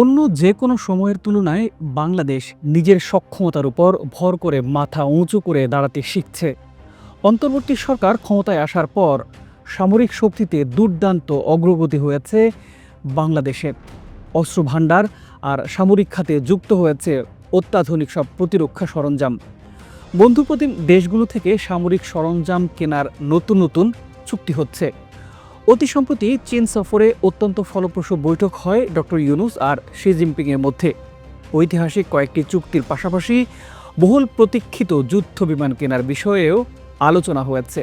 অন্য যে কোনো সময়ের তুলনায় বাংলাদেশ নিজের সক্ষমতার উপর ভর করে মাথা উঁচু করে দাঁড়াতে শিখছে। অন্তর্বর্তী সরকার ক্ষমতায় আসার পর সামরিক শক্তিতে দুর্দান্ত অগ্রগতি হয়েছে বাংলাদেশের অস্ত্র ভাণ্ডার আর সামরিক খাতে যুক্ত হয়েছে অত্যাধুনিক সব প্রতিরক্ষা সরঞ্জাম। বন্ধুপ্রতিম দেশগুলো থেকে সামরিক সরঞ্জাম কেনার নতুন নতুন চুক্তি হচ্ছে। অতি সম্প্রতি চীন সফরে অত্যন্ত ফলপ্রসূ বৈঠক হয় ডক্টর ইউনুস আর শি জিনপিংয়ের মধ্যে। ঐতিহাসিক কয়েকটি চুক্তির পাশাপাশি বহুল প্রতীক্ষিত যুদ্ধ বিমান কেনার বিষয়েও আলোচনা হয়েছে।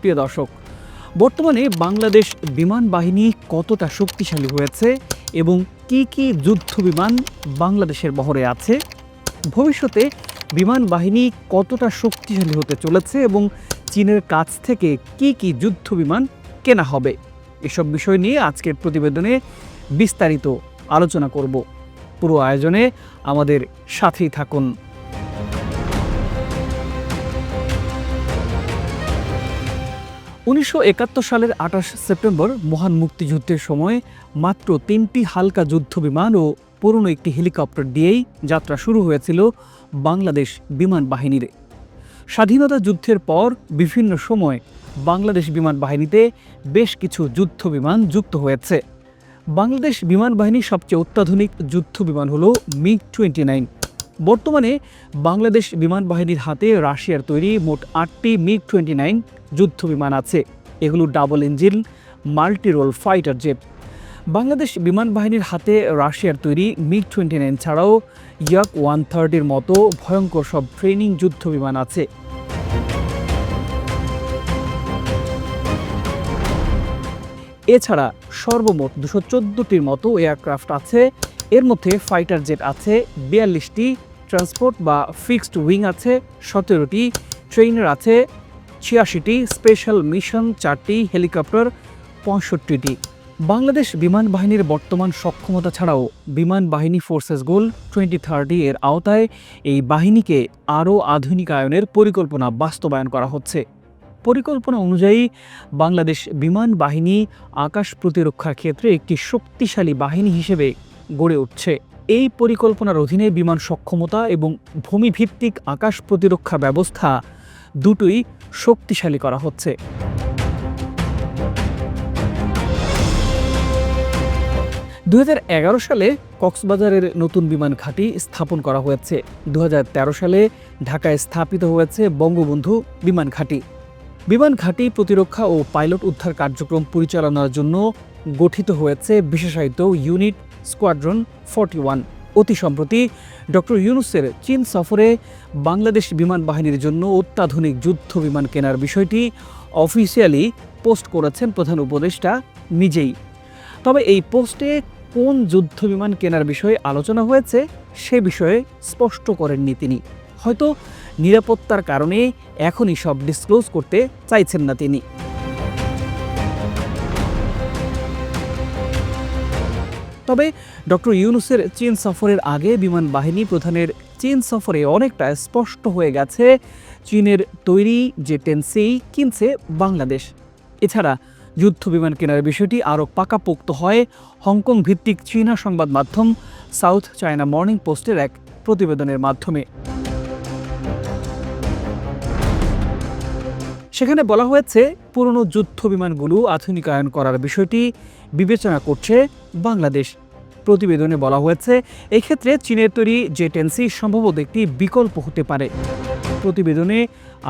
প্রিয় দর্শক, বর্তমানে বাংলাদেশ বিমান বাহিনী কতটা শক্তিশালী হয়েছে এবং কি কি যুদ্ধ বিমান বাংলাদেশের বহরে আছে? ভবিষ্যতে বিমান বাহিনী কতটা শক্তিশালী হতে চলেছে এবং চীনের কাছ থেকে কি কি যুদ্ধ বিমান কেনা হবে। এসব বিষয় নিয়ে আজকের প্রতিবেদনে বিস্তারিত আলোচনা করব। পুরো আয়োজনে আমাদের সাথেই থাকুন। উনিশশো একাত্তর সালের আঠাশ সেপ্টেম্বর মহান মুক্তিযুদ্ধের সময় মাত্র তিনটি হালকা যুদ্ধ বিমান ও পুরনো একটি হেলিকপ্টার দিয়েই যাত্রা শুরু হয়েছিল বাংলাদেশ বিমান বাহিনীর। স্বাধীনতা যুদ্ধের পর বিভিন্ন সময় বাংলাদেশ বিমান বাহিনীতে বেশ কিছু যুদ্ধ বিমান যুক্ত হয়েছে। বাংলাদেশ বিমান বাহিনীর সবচেয়ে অত্যাধুনিক যুদ্ধ বিমান হল মিগ টোয়েন্টি নাইন। বর্তমানে বাংলাদেশ বিমান বাহিনীর হাতে রাশিয়ার তৈরি মোট আটটি মিগ টোয়েন্টি নাইন যুদ্ধ বিমান আছে। এগুলো double engine multi role fighter jet. Bangladesh বিমান বাহিনীর হাতে রাশিয়ার তৈরি মিগ টোয়েন্টি নাইন ছাড়াও ইয়াক ওয়ান থার্টির মতো ভয়ঙ্কর সব ট্রেনিং যুদ্ধ বিমান আছে। এছাড়া সর্বমোট দুশো চোদ্দোটির মতো এয়ারক্রাফট আছে। এর মধ্যে ফাইটার জেট আছে, বিয়াল্লিশটি ট্রান্সপোর্ট বা ফিক্সড উইং আছে, সতেরোটি ট্রেইনার আছে, ছিয়াশিটি স্পেশাল মিশন, চারটি হেলিকপ্টার, পঁয়ষট্টিটি। বাংলাদেশ বিমান বাহিনীর বর্তমান সক্ষমতা ছাড়াও বিমান বাহিনী ফোর্সেস গোল টোয়েন্টি থার্টি এর আওতায় এই বাহিনীকে আরও আধুনিকায়নের পরিকল্পনা বাস্তবায়ন করা হচ্ছে। পরিকল্পনা অনুযায়ী বাংলাদেশ বিমান বাহিনী আকাশ প্রতিরক্ষার ক্ষেত্রে একটি শক্তিশালী বাহিনী হিসেবে গড়ে উঠছে। এই পরিকল্পনার অধীনে বিমান সক্ষমতা এবং ভূমিভিত্তিক আকাশ প্রতিরক্ষা ব্যবস্থা দুটোই শক্তিশালী করা হচ্ছে। দু হাজার এগারো সালে কক্সবাজারের নতুন বিমান ঘাঁটি স্থাপন করা হয়েছে। দু হাজার তেরো সালে ঢাকায় স্থাপিত হয়েছে বঙ্গবন্ধু বিমান ঘাঁটি। বিমান ঘাঁটি প্রতিরক্ষা ও পাইলট উদ্ধার কার্যক্রম পরিচালনার জন্য গঠিত হয়েছে বিশেষায়িত ইউনিট স্কোয়াড্রন ফর্টি ওয়ান। অতি সম্প্রতি ডক্টর ইউনুসের চীন সফরে বাংলাদেশ বিমান বাহিনীর জন্য অত্যাধুনিক যুদ্ধ বিমান কেনার বিষয়টি অফিসিয়ালি পোস্ট করেছেন প্রধান উপদেষ্টা নিজেই। তবে এই পোস্টে কোন যুদ্ধ বিমান কেনার বিষয়ে আলোচনা হয়েছে সে বিষয়ে স্পষ্ট করেননি তিনি। হয়তো নিরাপত্তার কারণে এখনই সব ডিসক্লোজ করতে চাইছেন না তিনি। তবে ডক্টর ইউনুসের চীন সফরের আগে বিমান বাহিনী প্রধানের চীন সফরে অনেকটা স্পষ্ট হয়ে গেছে, চীনের তৈরি যে টেন্সেই কিনছে বাংলাদেশ। এছাড়া যুদ্ধ বিমান কেনার বিষয়টি আরও পাকাপোক্ত হয় হংকং ভিত্তিক চীনা সংবাদ মাধ্যম সাউথ চায়না মর্নিং পোস্টের এক প্রতিবেদনের মাধ্যমে। সেখানে বলা হয়েছে, পুরনো যুদ্ধ বিমানগুলো আধুনিকায়ন করার বিষয়টি বিবেচনা করছে বাংলাদেশ। প্রতিবেদনে বলা হয়েছে, এক্ষেত্রে চীনের তৈরি জেটেন্সি সম্ভবত একটি বিকল্প হতে পারে। প্রতিবেদনে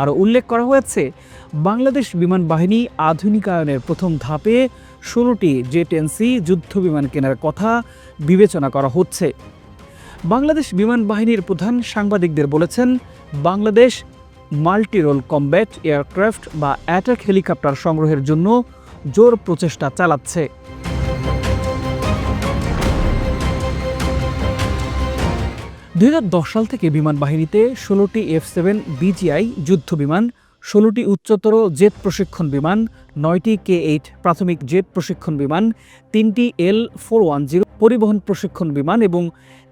আরও উল্লেখ করা হয়েছে, বাংলাদেশ বিমান বাহিনী আধুনিকায়নের প্রথম ধাপে ষোলোটি জেটেন্সি যুদ্ধ বিমান কেনার কথা বিবেচনা করা হচ্ছে। বাংলাদেশ বিমান বাহিনীর প্রধান সাংবাদিকদের বলেছেন, বাংলাদেশ মাল্টিরোল কমব্যাট, এয়ারক্রাফট বা অ্যাটাক হেলিকপ্টার সংগ্রহের জন্য জোর প্রচেষ্টা চালাচ্ছে। দুই হাজার দশ সাল থেকে বিমান বাহিনীতে ষোলোটি এফ সেভেন বিজিআই যুদ্ধ বিমান, ষোলোটি উচ্চতর জেট প্রশিক্ষণ বিমান, নয়টি কে এইট প্রাথমিক জেট প্রশিক্ষণ বিমান, তিনটি এল ফোর ওয়ান জিরো পরিবহন প্রশিক্ষণ বিমান এবং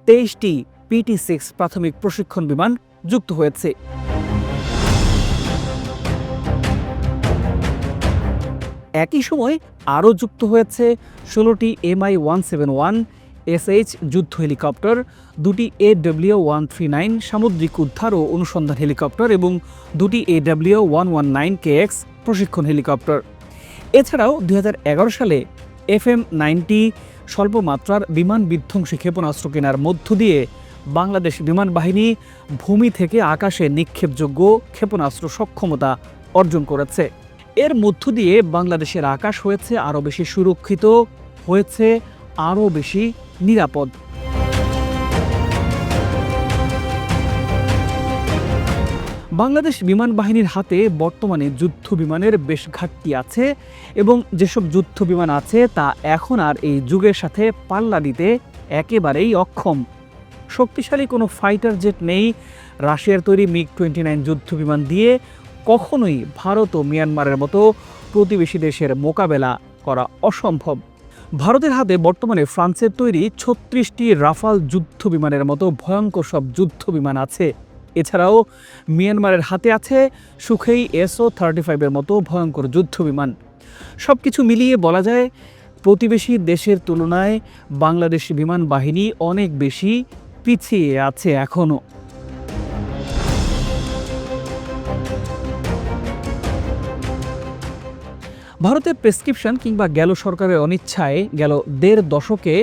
তেইশটি পিটি সিক্স প্রাথমিক প্রশিক্ষণ বিমান যুক্ত হয়েছে। একই সময় আরও যুক্ত হয়েছে ষোলোটি MI one seven one SH যুদ্ধ হেলিকপ্টার, দুটি এডব্লিউ ওয়ান থ্রি নাইন সামুদ্রিক উদ্ধার ও অনুসন্ধান হেলিকপ্টার এবং দুটি AW one one nine K X প্রশিক্ষণ হেলিকপ্টার। এছাড়াও দু হাজার এগারো সালে এফ এম নাইনটি স্বল্পমাত্রার বিমান বিধ্বংসী ক্ষেপণাস্ত্র কেনার মধ্য দিয়ে বাংলাদেশ বিমান বাহিনী ভূমি থেকে আকাশে নিক্ষেপযোগ্য ক্ষেপণাস্ত্র সক্ষমতা অর্জন করেছে। এর মধ্য দিয়ে বাংলাদেশের আকাশ হয়েছে আরও বেশি সুরক্ষিত, হয়েছে আরও বেশি নিরাপদ। বাংলাদেশ বিমান বাহিনীর হাতে বর্তমানে যুদ্ধ বিমানের বেশ ঘাটতি আছে এবং যেসব যুদ্ধ বিমান আছে তা এখন আর এই যুগের সাথে পাল্লা দিতে একেবারেই অক্ষম। শক্তিশালী কোনো ফাইটার জেট নেই। রাশিয়ার তৈরি মিগ টোয়েন্টি নাইন যুদ্ধ বিমান দিয়ে কখনোই ভারত ও মিয়ানমারের মতো প্রতিবেশী দেশের মোকাবেলা করা অসম্ভব। ভারতের হাতে বর্তমানে ফ্রান্সের তৈরি ছত্রিশটি রাফাল যুদ্ধ বিমানের মতো ভয়ঙ্কর সব যুদ্ধ বিমান আছে। এছাড়াও মিয়ানমারের হাতে আছে সুখেই এসও থার্টি ফাইভের মতো ভয়ঙ্কর যুদ্ধ বিমান। সব কিছু মিলিয়ে বলা যায়, প্রতিবেশী দেশের তুলনায় বাংলাদেশ বিমান বাহিনী অনেক বেশি পিছিয়ে আছে এখনও ভারতের প্রেসক্রিপশন কিংবা গেল সরকারের অনিচ্ছায় গেল দেড় দশকে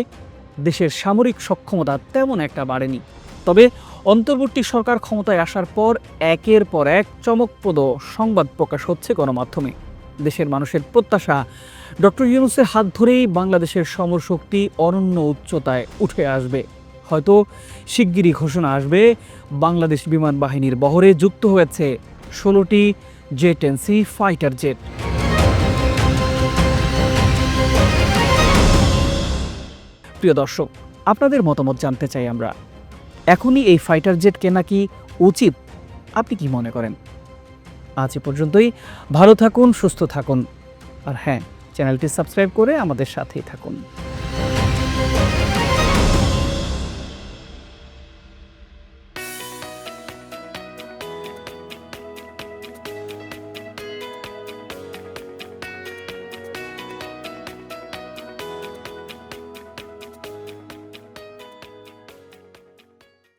দেশের সামরিক সক্ষমতা তেমন একটা বাড়েনি। তবে অন্তর্বর্তী সরকার ক্ষমতায় আসার পর একের পর এক চমকপ্রদ সংবাদ প্রকাশ হচ্ছে গণমাধ্যমে। দেশের মানুষের প্রত্যাশা ডক্টর ইউনুসের হাত ধরেই বাংলাদেশের সমরশক্তি অনন্য উচ্চতায় উঠে আসবে। হয়তো শিগগিরই ঘোষণা আসবে, বাংলাদেশ বিমান বাহিনীর বহরে যুক্ত হয়েছে ষোলোটি জেট এনসি ফাইটার জেট। প্রিয় দর্শক, আপনাদের মতামত জানতে চাই আমরা। এখনই এই ফাইটার জেট কেনা কি উচিত? আপনি কি মনে করেন? আজ এ পর্যন্তই। ভালো থাকুন, সুস্থ থাকুন। আর হ্যাঁ চ্যানেলটি সাবস্ক্রাইব করে আমাদের সাথেই থাকুন।